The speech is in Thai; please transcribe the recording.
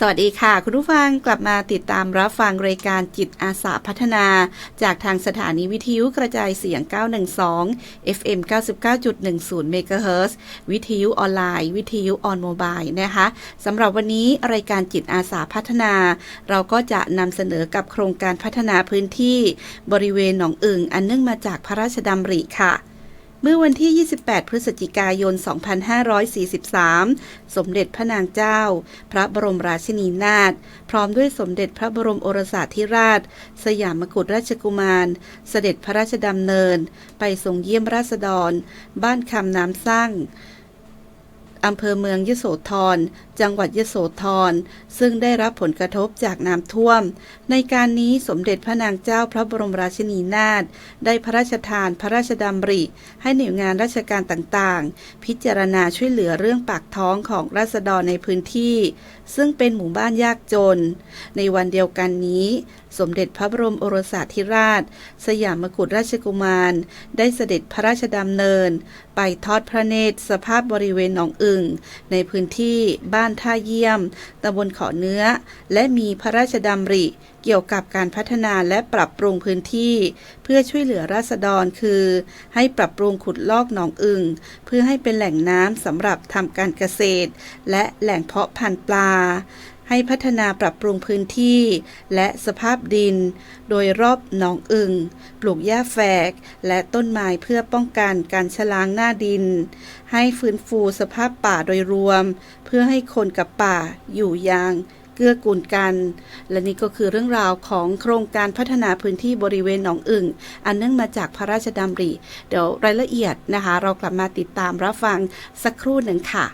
สวัสดีค่ะ คุณผู้ฟังกลับมาติดตามรับฟังรายการจิตอาสาพัฒนา จากทางสถานีวิทยุกระจายเสียง 912 FM 99.10 MHz วิทยุออนไลน์ วิทยุออนโมบายนะคะสำหรับวันนี้รายการจิตอาสาพัฒนา เราก็จะนำเสนอกับโครงการพัฒนาพื้นที่ บริเวณหนองอึ่งอันเนื่องมาจากพระราชดำริค่ะ เมื่อวันที่ 28 พฤศจิกายน 2543 สมเด็จพระนางเจ้า พระบรมราชินีนาถ พร้อมด้วยสมเด็จพระบรมโอรสาธิราช สยามกุฎราชกุมาร เสด็จพระราชดำเนิน ไปทรงเยี่ยมราษฎร บ้านคำน้ำสร้าง อำเภอเมืองยโสธร จังหวัดยโสธร ซึ่งได้รับผลกระทบจากน้ำท่วม ในการนี้สมเด็จพระนางเจ้าพระบรมราชินีนาถได้พระราชทานพระราชดำริ ให้หน่วยงานราชการต่างๆ พิจารณาช่วยเหลือเรื่องปากท้องของราษฎรในพื้นที่ ซึ่งเป็นหมู่บ้านยากจน ในวันเดียวกันนี้ สมเด็จพระบรมโอรสาธิราช สยามกุฎราชกุมาร ได้เสด็จพระราชดำเนิน ไปทอดพระเนตรสภาพบริเวณหนองอึ่ง ในพื้นที่บ้านท่าเยี่ยมตำบลขอเนื้อ และมีพระราชดำริเกี่ยวกับการพัฒนาและปรับปรุงพื้นที่ เพื่อช่วยเหลือราษฎรคือ ให้ปรับปรุงขุดลอกหนองอึ่งเพื่อให้เป็นแหล่งน้ำสำหรับทำการเกษตร และแหล่งเพาะพันธุ์ปลา ให้พัฒนาปรับปรุงพื้นที่ และสภาพดิน โดยรอบหนองอึงปลูกหญ้าแฝก และต้นไม้เพื่อป้องกันการชะล้างหน้าดิน ให้ฟื้นฟูสภาพป่าโดยรวม เพื่อให้คนกับป่าอยู่อย่างเกื้อกูลกัน และนี่ก็คือเรื่องราวของโครงการพัฒนาพื้นที่บริเวณหนองอึ่ง อันเนื่องมาจากพระราชดำริ เดี๋ยวรายละเอียดนะคะ เรากลับมาติดตามรับฟังสักครู่หนึ่งค่ะ